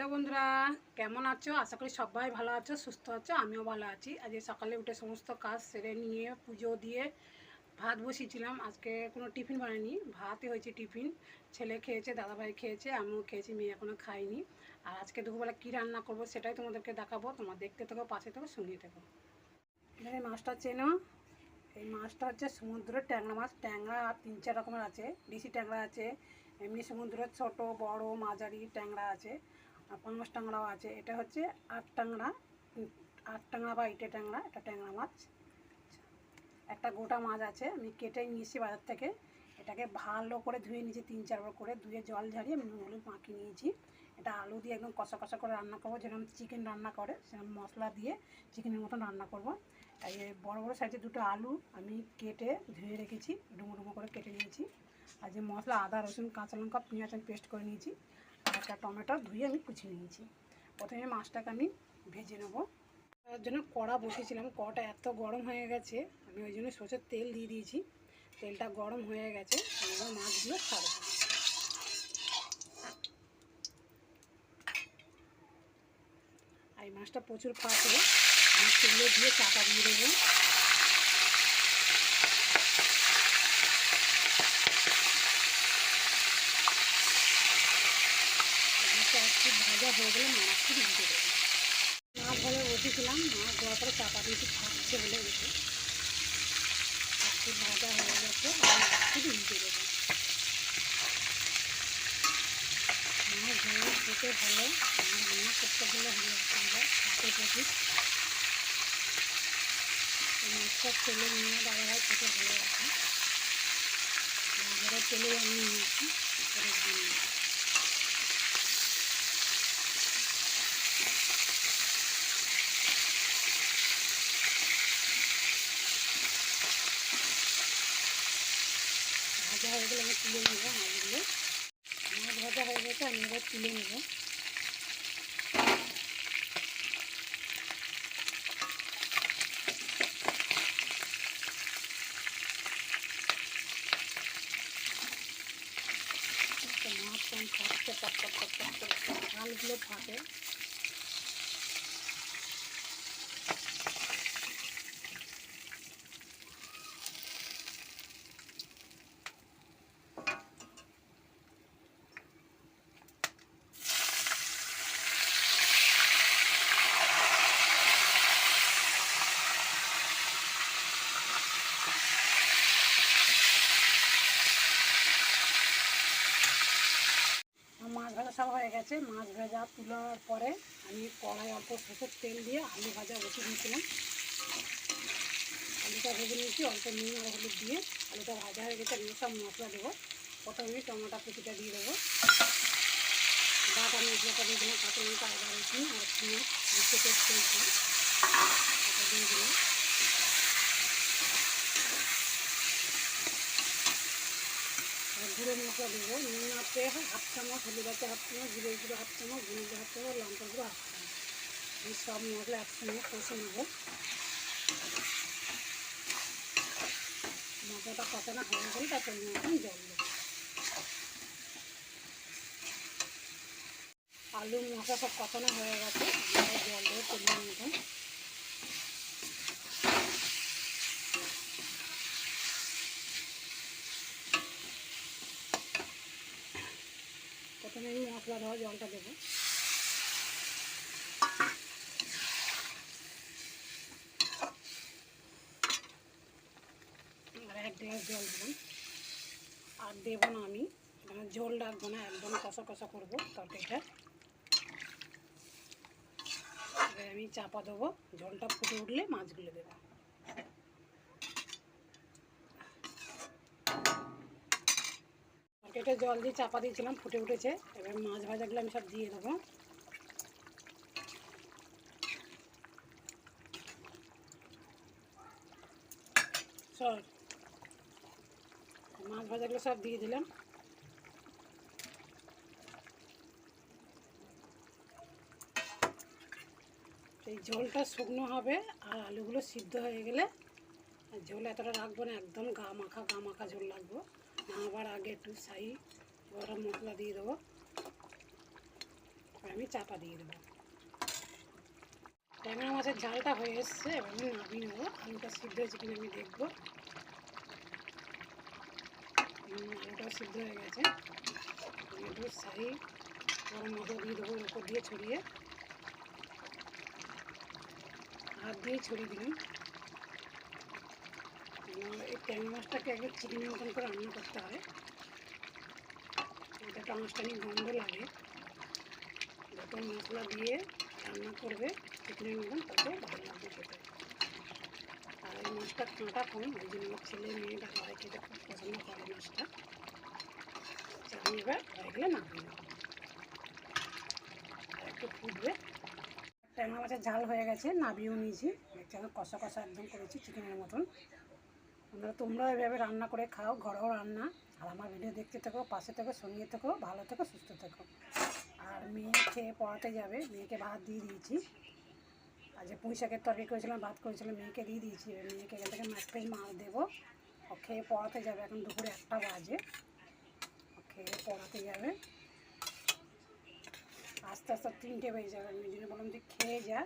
Hello বন্ধুরা, কেমন আছো? আশা করি সবাই ভালো আছো, সুস্থ আছো, আমিও ভালো আছি। আজকে সকালে উঠে সমস্ত কাজ সেরে নিয়ে পুজো দিয়ে ভাত বসিয়েছিলাম। আজকে কোনো টিফিন বানাইনি, ভাতই হয়েছে টিফিন। ছেলে খেয়েছে, দাদাভাই খেয়েছে, আমিও খেয়েছি, মেয়ে এখনও খাইনি আর আজকে দুপুরবেলা কী রান্না করব সেটাই তোমাদেরকে দেখাবো। তোমার দেখতে থাকো, পাশে থাকো শুনিয়ে থাকো। এখানে মাছটা চেনো? এই মাছটা হচ্ছে সমুদ্রের ট্যাংরা মাছ। ট্যাংরা তিন চার রকমের আছে, দেশি ট্যাংরা আছে, এমনি সমুদ্রের ছোট, বড়, মাঝারি ট্যাংরা আছে। পাঙাশ ট্যাংরাও আছে। এটা হচ্ছে আট ট্যাংরা আট ট্যাংরা বা ইটে ট্যাংরা এটা ট্যাংরা মাছ। একটা গোটা মাছ আছে, আমি কেটে নিয়েছি বাজার থেকে। এটাকে ভালো করে ধুয়ে নিয়েছি, তিন চারবার করে। ধুয়ে জল ঝাড়িয়ে আমি নুন, হলুদ মাখিয়ে নিয়েছি। এটা আলু দিয়ে একদম কষা কষা করে রান্না করব, যেরকম চিকেন রান্না করে, সেরকম মশলা দিয়ে চিকেনের মতন রান্না করব। এই বড় বড় সাইজের দুটো আলু আমি কেটে ধুয়ে রেখেছি, ডুমো ডুমো করে কেটে নিয়েছি। আর যে মশলা, আদা, রসুন, কাঁচা লঙ্কা, পেঁয়াজ আমি পেস্ট করে নিয়েছি। একটা টমেটো ধুয়ে আমি কুচিয়ে নিয়েছি। প্রথমে মাছটাকে আমি ভেজে নেব। তার জন্য কড়া বসিয়েছিলাম। কড়াটা এত গরম হয়ে গেছে, আমি ওই জন্য সরষের তেল দিয়ে দিয়েছি। তেলটা গরম হয়ে গেছে, এবার মাছগুলো ছাড়বো। আর এই মাছটা প্রচুর ফাটে আমি তেলে দিয়ে চাপা দিয়ে দেবো মাছটা ভাজা হয়ে গেলে মাছটি ভেজে দেবো পরে চাপা দিয়ে থাকছে বলে উঠে একটু ভাজা হয়ে গেছে মাছটি ভেজে দেবো মাছ ভাজা খেতে ভালো আমার রান্না করতে গেলে অসুবিধা হাতে প্রচুর মাছটা নিয়ে দাদা খেতে ভালো আছে বাজারে তেলে আমি নিয়েছি ভাজা হয়ে গেলে আমি তুলে নেব মাছগুলো মাছ ভাজা হয়ে গেছে আমি এবার তুলে নেব মাছ করে ঝালগুলো ফাটে আমার মাছ ভাজা সব হয়ে গেছে। মাছ ভাজা তোলার পরে আমি কড়াই অল্প সরষের তেল দিয়ে আলু ভাজা বসিয়ে দিয়েছিলাম। আলুটা ভেজে নিয়েছি, অল্প নুন আর হলুদ দিয়ে আলুটা ভাজা হয়ে গেছে। আমি সব মশলা দেবো। প্রথমে টমেটো কুচিটা দিয়ে দেবো। বাটা মশলাটা দিয়ে দিলাম কাঁচা লঙ্কা আদা রসুন আর পেঁয়াজ দিয়ে দিলাম আর গুঁড়ো মশলা দেবো নুন আছে হাফ চামচ হলুদ আছে, হাফ চামচ জিরে গুঁড়ো, হাফ চামচ গুঁড়ো, হাফ চামচ লঙ্কা গুঁড়ো, হাফ চামচ। এই সব মশলা একসঙ্গে কষে নেব। মশলাটা কষানো হয়ে গেলে তারপর মতন জল দেবো আলু মশলা সব কষানো হয়ে গেছে জল দেবো পরিমাণ মতন আমি মশলা দেওয়া জলটা দেবো। আর এক গ্লাস জল দেবেন আর দেবো না আমি ঝোল রাখব না একদম কষা কষা করব তরকারিটা। আমি চাপা দেবো ঝোলটা ফুটে উঠলে মাছগুলো দেবো। তরকারিটা জল দিয়ে চাপা দিয়েছিলাম, ফুটে উঠেছে। এবার মাছ ভাজাগুলো আমি সব দিয়ে দেবো। সর মাছ ভাজাগুলো সব দিয়ে দিলাম। এই ঝোলটা শুকনো হবে আর আলুগুলো সিদ্ধ হয়ে গেলে ঝোল এতটা রাখব না, একদম গা মাখা গা মাখা ঝোল রাখব নামাবার আগে একটু সাই গরম মশলা দিয়ে দেবো। আমি চাপা দিয়ে দেবো। ট্যাংরা মাছের ঝালটা হয়ে এসছে, এবার আমি নামিয়ে নেব। আলুটা সিদ্ধ হয়েছে কিনা আমি দেখব। আলুটাও সিদ্ধ হয়ে গেছে। একটু শাহি গরম মশলা দিয়ে দেবো উপর দিয়ে ছড়িয়ে। হাত দিয়ে ছড়িয়ে দিলাম। এই ট্যাংরা মাছটাকে আগে চিকেনের মতন করে রান্না করতে হয়। এটা তো আঁশটানি গন্ধ লাগে। যত মশলা দিয়ে রান্না করবে চিকেনের মতন, তত ভালো লাগবে খেতে। আর এই মাছটা কাঁটা কম, ওই জন্য ছেলে মেয়েটা সবাই খেতে খুব পছন্দ করে মাছটা। চালিয়ে এবার হয়ে গেলে আর একটু ফুটবে। ট্যাংরা মাছের ঝাল হয়ে গেছে, নাবিয়েও নিয়েছি। দেখছি কষা কষা একদম করেছি চিকেনের মতন। তোমরা তোমরা এভাবে রান্না করে খাও ঘরেও রান্না। আর আমার ভিডিও দেখতে থেকো, পাশে থেকো, সঙ্গে থেকো, ভালো থেকো, সুস্থ থেকো। আর মেয়ে খেয়ে পড়াতে যাবে, মেয়েকে ভাত দিয়ে দিয়েছি। আর যে পুঁই শাকের তরকারি করেছিলাম, ভাত করেছিলাম, মেয়েকে দিয়ে দিয়েছি। মেয়েকে এখান থেকে মাছ ফেস মাছ দেবো। ও খেয়ে পড়াতে যাবে এখন দুপুরে একটা বাজে। ও খেয়ে পড়াতে যাবে। আস্তে আস্তে তিনটে বেজে যাবে। আমি জন্য বললাম যে খেয়ে যা।